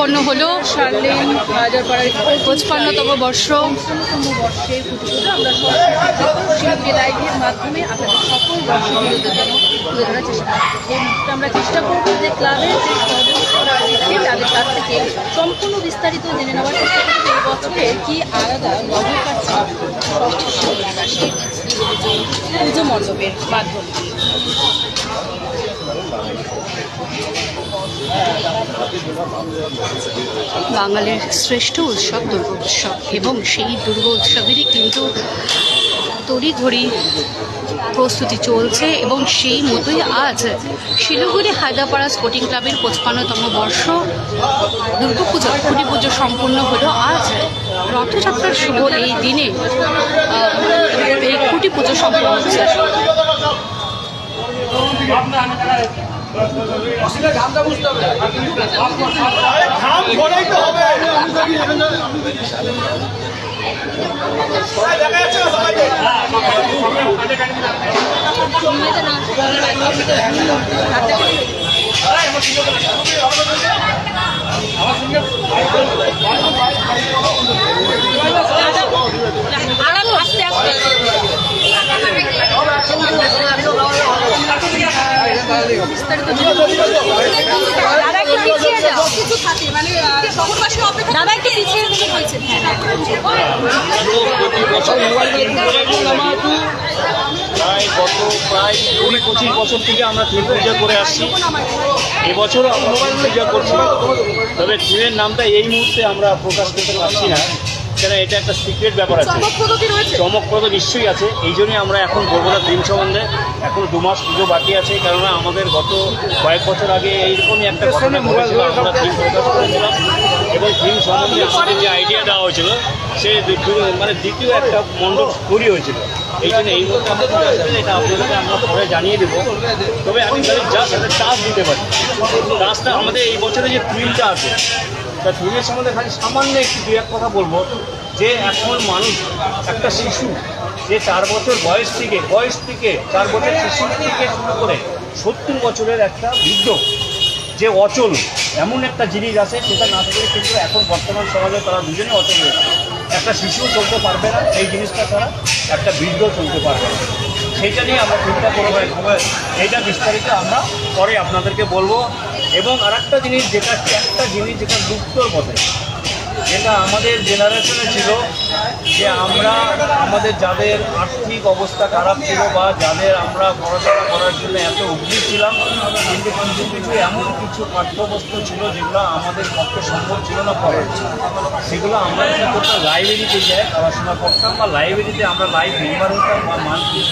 সম্পন্ন হলো। শারলেন হায়দারপাড়ার পঁচপান্নতম বর্ষ। আমরা মাধ্যমে চেষ্টা আমরা চেষ্টা করব যে ক্লাবের যে তাদের কাছ থেকে সম্পূর্ণ বিস্তারিত জেনে নেওয়ার চেষ্টা এই বছরে কি আলাদা নজর পুজো মণ্ডপের মাধ্যমে। বাঙালির শ্রেষ্ঠ উৎসব দুর্গা উৎসব এবং সেই দুর্গা উৎসবেরই কিন্তু তড়িঘড়ি প্রস্তুতি চলছে এবং সেই মতোই আজ শিলিগুড়ি হায়দাপাড়া স্পোর্টিং ক্লাবের পঁচপান্নতম বর্ষ দুর্গাপুজো খুঁটি পুজো সম্পূর্ণ হলো আজ। রথযাত্রার শুভ এই দিনে এই খুঁটি পুজো সম্পন্ন হচ্ছে। ঘাম ধরেই তো হবে। সবাই দেখা যাচ্ছে সবাইকে? দাদা একটু পিছিয়ে যাও প্রায় গত প্রায় কুড়ি বছর থেকে আমরা করে আসছি। এবছরও আমরা পূজা করছি। তবে থিমের নামটা এই মুহূর্তে আমরা প্রকাশ করতে পারছি না। কেন এটা একটা সিক্রেট ব্যাপার আছে। চমকপ্রদ নিশ্চয়ই আছে। এই জন্যই আমরা এখন বলব দিন সম্বন্ধে। এখন দু মাস পুজো বাকি আছে কেননা আমাদের গত কয়েক বছর আগে এইরকমই একটা ঘটনা ঘটেছিল আমরা থিম প্রকাশ করেছিলাম। এবং থিম সম্বন্ধে আমাদের যে আইডিয়া দেওয়া হয়েছিল সে মানে দ্বিতীয় একটা মণ্ডপ তৈরি হয়েছিল। এই জন্য এই মুহূর্তে আমরা চলে আসবেন, এটা আপনাদেরকে আমরা পরে জানিয়ে দেবো। তবে আমি জাস্ট একটা টাচ দিতে পারি। টাচটা আমাদের এই বছরে যে থিমটা আছে তা থিমের সম্বন্ধে খালি সামান্য একটু দু এক কথা বলব যে এখন মানুষ, একটা শিশু, যে চার বছর বয়স থেকে বয়স থেকে চার বছর শিশু থেকে শুরু করে সত্তর বছরের একটা বৃদ্ধ, যে অচল, এমন একটা জিনিস আছে, সেটা না থাকলে কিন্তু এখন বর্তমান সমাজে তারা দুজনে অচল রয়েছে একটা শিশুও চলতে পারবে না, এই জিনিসটা তারা একটা বৃদ্ধ চলতে পারবে না। সেইটা নিয়ে আমরা চিন্তা করব এইটা বিস্তারিত আমরা পরে আপনাদেরকে বলব। এবং আর একটা জিনিস যেটা একটা জিনিস যেটা গুপ্তর পথে যেটা আমাদের জেনারেশনে ছিল যে আমরা আমাদের যাদের আর্থিক অবস্থা খারাপ ছিল বা যাদের আমরা পড়াশোনা করার জন্য এত অগ্নি ছিলাম, কিন্তু কিছু কিছু এমন কিছু পাঠ্যবস্তু ছিল যেগুলো আমাদের পক্ষে সম্ভব ছিল না পড়ার। সেগুলো আমরা কী করতাম? লাইব্রেরিতে যাই পড়াশোনা করতাম বা লাইব্রেরিতে আমরা লাইভ মেম্বার হতাম বা মান্থলি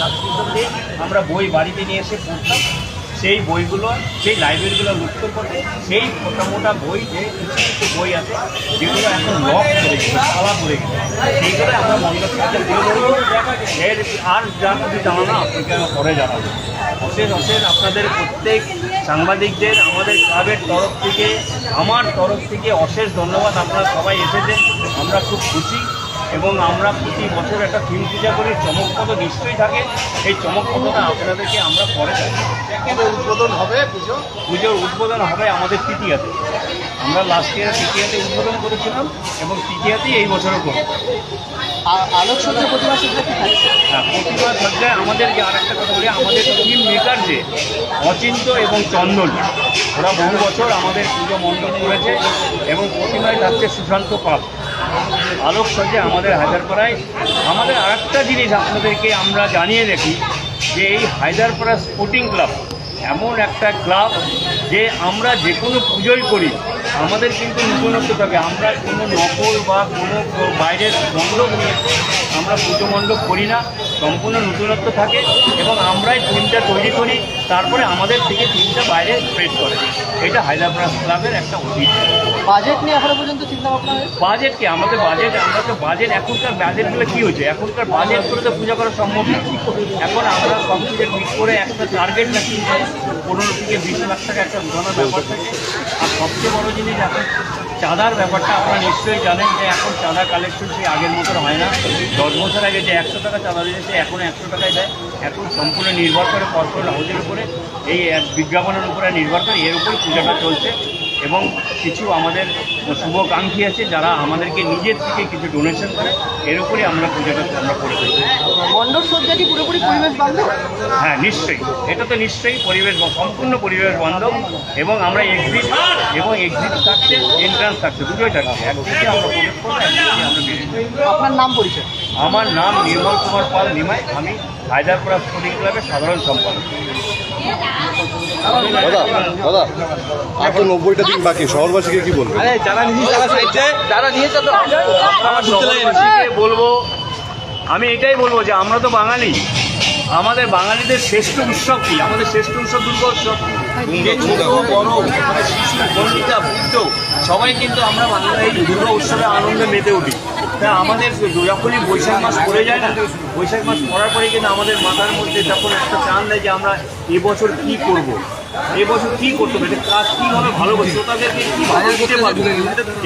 আমরা বই বাড়িতে নিয়ে এসে পড়তাম। সেই বইগুলো, সেই লাইব্রেরিগুলো লুপ্ত করে সেই মোটা মোটা বই যে কিছু কিছু বই আছে, যেগুলো এখন লক করে গেছে তালা করে গেছে, সেইগুলো আমরা দিয়ে বলব এর আর যা কিছু জানো না আপনাকে পরে জানাব অশেষ অশেষ আপনাদের প্রত্যেক সাংবাদিকদের, আমাদের ক্লাবের তরফ থেকে, আমার তরফ থেকে অশেষ ধন্যবাদ। আপনারা সবাই এসেছেন আমরা খুব খুশি এবং আমরা প্রতি বছর একটা থিম পূজা করি চমকপদ নিশ্চয়ই থাকে। এই চমকপদটা আপনাদেরকে আমরা পরে কবে উদ্বোধন হবে পুজো? পুজোর উদ্বোধন হবে আমাদের তৃতীয়াতে। আমরা লাস্ট ইয়ার তৃতীয়াতে উদ্বোধন করেছিলাম এবং তৃতীয়াতেই এই বছরও করব। আলোকসজ্জা প্রতিমা সজ্জা হ্যাঁ প্রতিমা সজ্জায় আমাদের যে আরেকটা কথা বলি আমাদের টিম মেকার যে অচিন্ত এবং চন্দন ওরা বহু বছর আমাদের পুজো মণ্ডপ করেছে এবং প্রতিমায় থাকছে সুশান্ত পাল। আলোকসজ্জায় আমাদের হাজারপাড়ায় আমাদের আরেকটা জিনিস আপনাদেরকে আমরা জানিয়ে রাখি যে এই হায়দারপাড়া স্পোর্টিং ক্লাব এমন একটা ক্লাব যে আমরা যে কোনো পুজোই করি আমাদের কিন্তু নতুনত্ব থাকে। আমরা কোনো নকল বা কোনো বাইরের মণ্ডপ নিয়ে আমরা পুজো মণ্ডপ করি না। সম্পূর্ণ নতুনত্ব থাকে এবং আমরাই থিমটা তৈরি করি। তারপরে আমাদের থেকে থিমটা বাইরে স্প্রেড করে। এটা হায়দ্রাবাদ ক্লাবের একটা ঐতিহ্য বাজেট নিয়ে এখনও পর্যন্ত চিন্তা ভাবনা বাজেট কি? আমাদের বাজেট আমরা তো বাজেট এখনকার বাজেটগুলো কী হয়েছে? এখনকার বাজেট করে তো পূজা করা সম্ভব না। এখন আমরা সব কিছু করে একটা টার্গেট রাখি পনেরো থেকে বিশ লাখ টাকা একটা উঠানোর ব্যাপার থাকে। আর সবচেয়ে বড় জিনিস এখন চাঁদার ব্যাপারটা আপনারা নিশ্চয়ই জানেন যে এখন চাঁদা কালেকশন সেই আগের মতো হয় না। দশ বছর আগে যে একশো টাকা চাঁদা দিয়েছে, এখন একশো টাকায় দেয়। এখন সম্পূর্ণ নির্ভর করে কর্পোরেট হাউসের উপরে, এই বিজ্ঞাপনের উপরে নির্ভর করে এর উপরে পূজাটা চলছে। এবং কিছু আমাদের শুভকাঙ্ক্ষী আছে যারা আমাদেরকে নিজের থেকে কিছু ডোনেশন করে। এর উপরে আমরা পূজাটা আমরা করে থাকি। মণ্ডপ পুরোপুরি পরিবেশ বান্ধব? হ্যাঁ নিশ্চয়ই। এটা তো নিশ্চয়ই পরিবেশ সম্পূর্ণ পরিবেশ বান্ধব এবং আমরা এক্সিট এবং এক্সিট থাকছে এন্ট্রান্স থাকছে দুটোই থাকছে। একদিকে আমরা প্রবেশ করব একদিকে আমরা আপনার নাম পরিচয়? আমার নাম নির্মল কুমার পাল নিমাই। আমি হায়দারপুরা স্পোর্টিং ক্লাবের সাধারণ সম্পাদক। দাদা দাদা আর তো নব্বইটা দিন বাকি শহরবাসীকে কি আমার বলব আমি এটাই বলব যে আমরা তো বাঙালি। আমাদের বাঙালিদের শ্রেষ্ঠ উৎসব কি? আমাদের শ্রেষ্ঠ উৎসব দুর্গা উৎসব মানে শিশু বনিতা বৃদ্ধ সবাই কিন্তু আমরা এই দুর্গা উৎসবে আনন্দে মেতে উঠি। তা আমাদের যখনই বৈশাখ মাস পড়ে যায় না বৈশাখ মাস পড়ার পরে কিন্তু আমাদের মাথার মধ্যে যখন একটা টান দেয় যে আমরা এবছর কি করব। এবছর কি করতে হবে? এটা কাজ কীভাবে ভালোবাসি। শ্রোতাদেরকে কী ভালো দিতে পারব?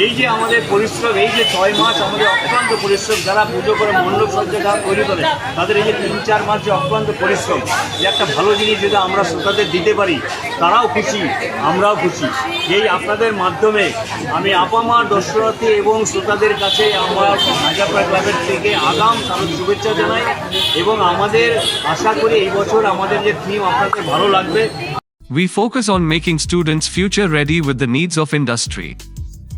এই যে আমাদের পরিশ্রম এই যে ছয় মাস আমাদের অক্লান্ত পরিশ্রম যারা পুজো করে মণ্ডপ সজ্জা যারা তৈরি করে তাদের এই যে তিন চার মাস যে অক্লান্ত পরিশ্রম যে একটা ভালো জিনিস যদি আমরা শ্রোতাদের দিতে পারি তারাও খুশি আমরাও খুশি। এই আপনাদের মাধ্যমে আমি আপামা দর্শনার্থী এবং শ্রোতাদের কাছে আমরা হাজারপাড়া ক্লাবের থেকে আগাম তাদের শুভেচ্ছা জানাই এবং আমাদের আশা করি এই বছর আমাদের যে থিম আপনাদের ভালো লাগবে। We focus on making students future ready with the needs of industry.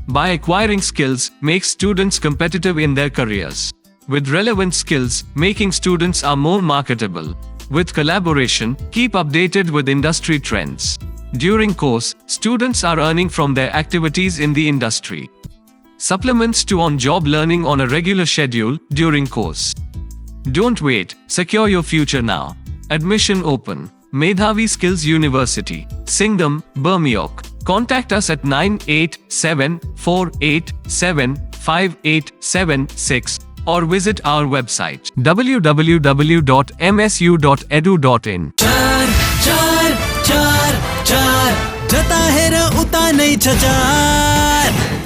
By acquiring skills, make students competitive in their careers. With relevant skills, making students are more marketable. With collaboration, keep updated with industry trends. During course, students are earning from their activities in the industry. Supplements to on-job learning on a regular schedule during course. Don't wait, secure your future now. Admission open. Medhavi Skills University, Singham, Burmioc. Contact us at 987487586 or visit our website www.msu.edu.in. चार चार चार चार जता है र उता नहीं छचार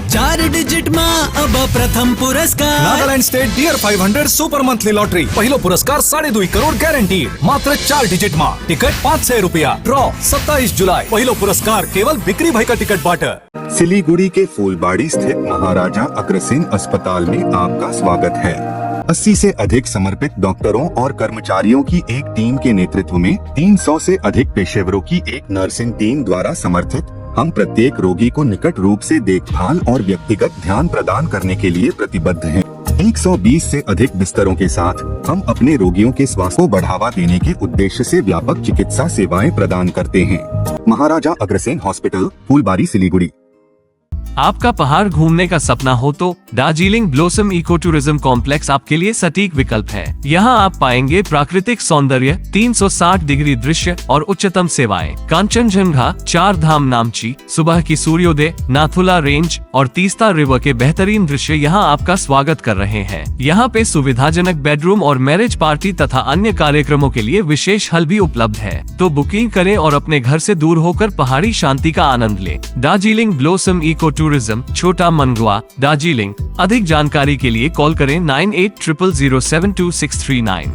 चार digit माँ अब प्रथम पुरस्कार। स्टेट डियर પુરસ્કાર हंड्रेड सुपर मंथली लॉटरी पहले पुरस्कार साढ़े दुई करोड़ गारंटी मात्र चार डिजिट ચાર टिकट ટિકિટ सौ रुपया। ड्रॉ सत्ताईस जुलाई। पहले पुरस्कार केवल बिक्री भाई का टिकट बाट सिलीगुड़ी के फूलबाड़ी स्थित महाराजा अग्रसेन अस्पताल में आपका स्वागत है। अस्सी से अधिक समर्पित डॉक्टरों और कर्मचारियों की एक टीम के नेतृत्व में 300 से अधिक पेशेवरों की एक नर्सिंग टीम द्वारा समर्थित हम प्रत्येक रोगी को निकट रूप से देखभाल और व्यक्तिगत ध्यान प्रदान करने के लिए प्रतिबद्ध हैं। 120 से अधिक बिस्तरों के साथ हम अपने रोगियों के स्वास्थ्य को बढ़ावा देने के उद्देश्य से व्यापक चिकित्सा सेवाएँ प्रदान करते हैं महाराजा अग्रसेन हॉस्पिटल, फूलबारी, सिलीगुड़ी आपका पहाड़ घूमने का सपना हो तो Darjeeling blossom eco tourism complex आपके लिए सटीक विकल्प है। यहाँ आप पाएँगे प्राकृतिक सौंदर्य 360 डिग्री दृश्य और उच्चतम सेवाएँ। कांचनजंगा चार धाम नामची, सुबह की सूर्योदय, नाथुला रेंज और तीस्ता रिवर के बेहतरीन दृश्य यहाँ आपका स्वागत कर रहे हैं। यहाँ पे सुविधाजनक बेडरूम और मैरिज पार्टी तथा अन्य कार्यक्रमों के लिए विशेष हल भी उपलब्ध है। तो बुकिंग करें और अपने घर से दूर होकर पहाड़ी शांति का आनंद लें। दार्जिलिंग ब्लोसम इको टूरिज़्म, छोटा मनगुआ दार्जिलिंग, अधिक जानकारी के लिए कॉल करें nine eight triple zero seven two six three nine.